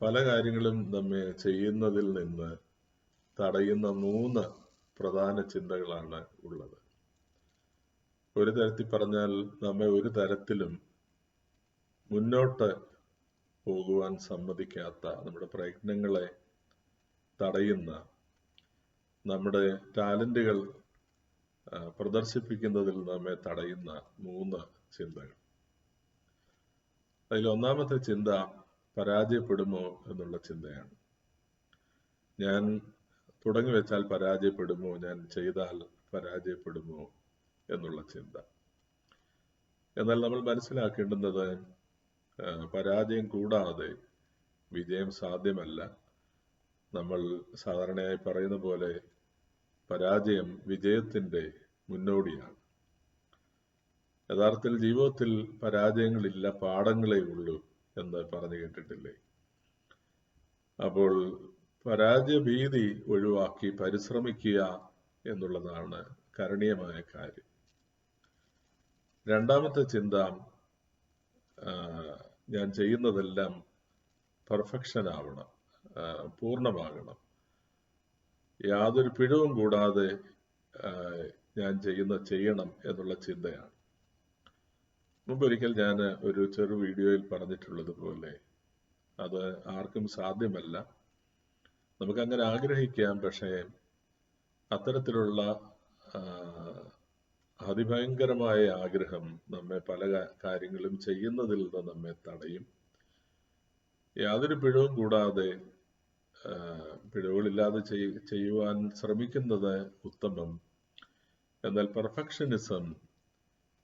പല കാര്യങ്ങളും നമ്മെ ചെയ്യുന്നതിൽ നിന്ന് തടയുന്ന മൂന്ന് പ്രധാന ചിന്തകളാണ് ഉള്ളത്. ഒരു തരത്തിൽ പറഞ്ഞാൽ നമ്മെ ഒരു തരത്തിലും മുന്നോട്ട് പോകുവാൻ സമ്മതിക്കാത്ത നമ്മുടെ പ്രയത്നങ്ങളെ തടയുന്ന നമ്മുടെ ടാലന്റുകൾ പ്രദർശിപ്പിക്കുന്നതിൽ നമ്മെ തടയുന്ന മൂന്ന് ചിന്തകൾ. അതിൽ ഒന്നാമത്തെ ചിന്ത പരാജയപ്പെടുമോ എന്നുള്ള ചിന്തയാണ്. ഞാൻ തുടങ്ങി വെച്ചാൽ പരാജയപ്പെടുമോ? ഞാൻ ചെയ്താൽ പരാജയപ്പെടുമോ എന്നുള്ള ചിന്ത. എന്നാൽ നമ്മൾ മനസ്സിലാക്കേണ്ടുന്നത് പരാജയം കൂടാതെ വിജയം സാധ്യമല്ല. നമ്മൾ സാധാരണയായി പറയുന്ന പോലെ പരാജയം വിജയത്തിന്റെ മുന്നോടിയാണ്. യഥാർത്ഥത്തിൽ ജീവിതത്തിൽ പരാജയങ്ങളില്ല പാഠങ്ങളേ ഉള്ളൂ. എന്ന് പറഞ്ഞു കേട്ടിട്ടില്ലേ? അപ്പോൾ പരാജയ ഭീതി ഒഴിവാക്കി പരിശ്രമിക്കുക എന്നുള്ളതാണ് കരണീയമായ കാര്യം. രണ്ടാമത്തെ ചിന്ത ഞാൻ ചെയ്യുന്നതെല്ലാം പെർഫെക്ഷൻ ആവണം പൂർണമാകണം. യാതൊരു പിഴവും കൂടാതെ ഞാൻ ചെയ്യുന്ന ചെയ്യണം എന്നുള്ള ചിന്തയാണ്. മുമ്പൊരിക്കൽ ഞാൻ ഒരു ചെറു വീഡിയോയിൽ പറഞ്ഞിട്ടുള്ളത് പോലെ അത് ആർക്കും സാധ്യമല്ല. നമുക്ക് അങ്ങനെ ആഗ്രഹിക്കാം പക്ഷേ അത്തരത്തിലുള്ള അതിഭയങ്കരമായ ആഗ്രഹം നമ്മെ പല കാര്യങ്ങളും ചെയ്യുന്നതിൽ നിന്ന് നമ്മെ തടയും. യാതൊരു പിഴവും കൂടാതെ പിഴവുകളില്ലാതെ ചെയ്- ചെയ്യുവാൻ ശ്രമിക്കുന്നത് ഉത്തമം. എന്നാൽ പെർഫെക്ഷനിസം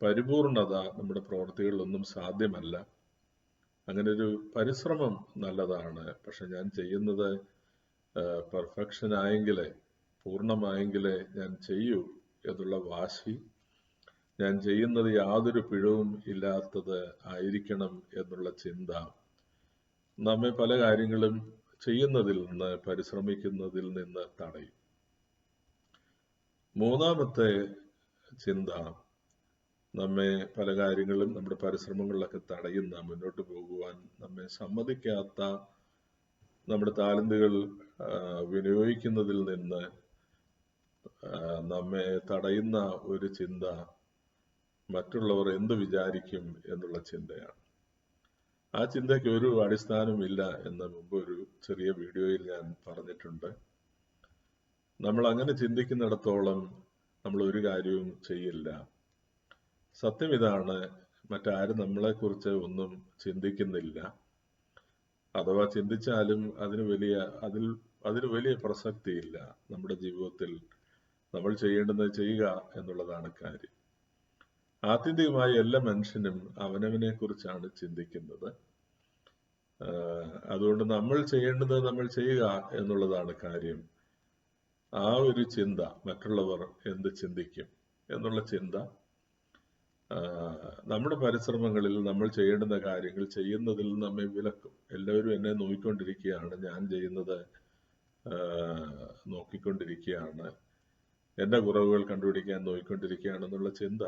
പരിപൂർണത നമ്മുടെ പ്രവർത്തികളിലൊന്നും സാധ്യമല്ല. അങ്ങനെ ഒരു പരിശ്രമം നല്ലതാണ്. പക്ഷെ ഞാൻ ചെയ്യുന്നത് പെർഫെക്ഷൻ ആയെങ്കിലേ പൂർണമായെങ്കിലേ ഞാൻ ചെയ്യൂ എന്നുള്ള വാശി. ഞാൻ ചെയ്യുന്നത് യാതൊരു പിഴവും ഇല്ലാത്തത് ആയിരിക്കണം എന്നുള്ള ചിന്ത. നമ്മെ പല കാര്യങ്ങളും ചെയ്യുന്നതിൽ നിന്ന് പരിശ്രമിക്കുന്നതിൽ നിന്ന് തടയും. മൂന്നാമത്തെ ചിന്ത നമ്മെ പല കാര്യങ്ങളും നമ്മുടെ പരിശ്രമങ്ങളിലൊക്കെ തടയുന്ന മുന്നോട്ട് പോകുവാൻ നമ്മെ സമ്മതിക്കാത്ത നമ്മുടെ താലന്തുകൾ വിനിയോഗിക്കുന്നതിൽ നിന്ന് നമ്മെ തടയുന്ന ഒരു ചിന്ത മറ്റുള്ളവർ എന്ത് വിചാരിക്കും എന്നുള്ള ചിന്തയാണ്. ആ ചിന്തയ്ക്ക് ഒരു അടിസ്ഥാനമില്ല എന്ന് മുമ്പ് ഒരു ചെറിയ വീഡിയോയിൽ ഞാൻ പറഞ്ഞിട്ടുണ്ട്. നമ്മൾ അങ്ങനെ ചിന്തിക്കുന്നിടത്തോളം നമ്മൾ ഒരു കാര്യവും ചെയ്യില്ല. സത്യം ഇതാണ്. മറ്റാരും നമ്മളെക്കുറിച്ച് ഒന്നും ചിന്തിക്കുന്നില്ല. അഥവാ ചിന്തിച്ചാലും അതിന് വലിയ അതിൽ അതിന് വലിയ പ്രസക്തിയില്ല നമ്മുടെ ജീവിതത്തിൽ നമ്മൾ ചെയ്യേണ്ടത് ചെയ്യുക എന്നുള്ളതാണ് കാര്യം. ആത്യന്തികമായി എല്ലാ മനുഷ്യനും അവനവനെ കുറിച്ചാണ് ചിന്തിക്കുന്നത് അതുകൊണ്ട് നമ്മൾ ചെയ്യേണ്ടത് നമ്മൾ ചെയ്യുക എന്നുള്ളതാണ് കാര്യം. ആ ഒരു ചിന്ത മറ്റുള്ളവർ എന്ത് ചിന്തിക്കും എന്നുള്ള ചിന്ത നമ്മുടെ പരിശ്രമങ്ങളിൽ നമ്മൾ ചെയ്യേണ്ടുന്ന കാര്യങ്ങൾ ചെയ്യുന്നതിൽ നമ്മെ വിലക്കും. എല്ലാവരും എന്നെ നോക്കിക്കൊണ്ടിരിക്കുകയാണ്. ഞാൻ ചെയ്യുന്നത് നോക്കിക്കൊണ്ടിരിക്കുകയാണ്. എന്റെ കുറവുകൾ കണ്ടുപിടിക്കാൻ നോക്കിക്കൊണ്ടിരിക്കുകയാണെന്നുള്ള ചിന്ത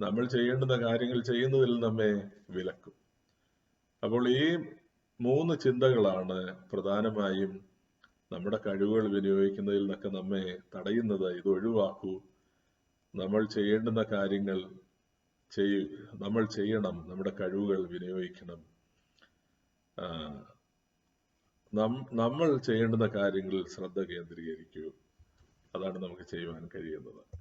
നമ്മൾ ചെയ്യേണ്ടുന്ന കാര്യങ്ങൾ ചെയ്യുന്നതിൽ നമ്മെ വിലക്കും. അപ്പോൾ ഈ മൂന്ന് ചിന്തകളാണ് പ്രധാനമായും നമ്മുടെ കഴിവുകൾ വിനിയോഗിക്കുന്നതിൽ നിന്നൊക്കെ നമ്മെ തടയുന്നത്. ഇത് ഒഴിവാക്കൂ. നമ്മൾ ചെയ്യേണ്ടുന്ന കാര്യങ്ങൾ ചെയ് നമ്മൾ ചെയ്യണം നമ്മുടെ കഴിവുകൾ വിനിയോഗിക്കണം. നമ്മൾ ചെയ്യേണ്ടുന്ന കാര്യങ്ങളിൽ ശ്രദ്ധ കേന്ദ്രീകരിക്കൂ. അതാണ് നമുക്ക് ചെയ്യുവാൻ കഴിയുന്നത്.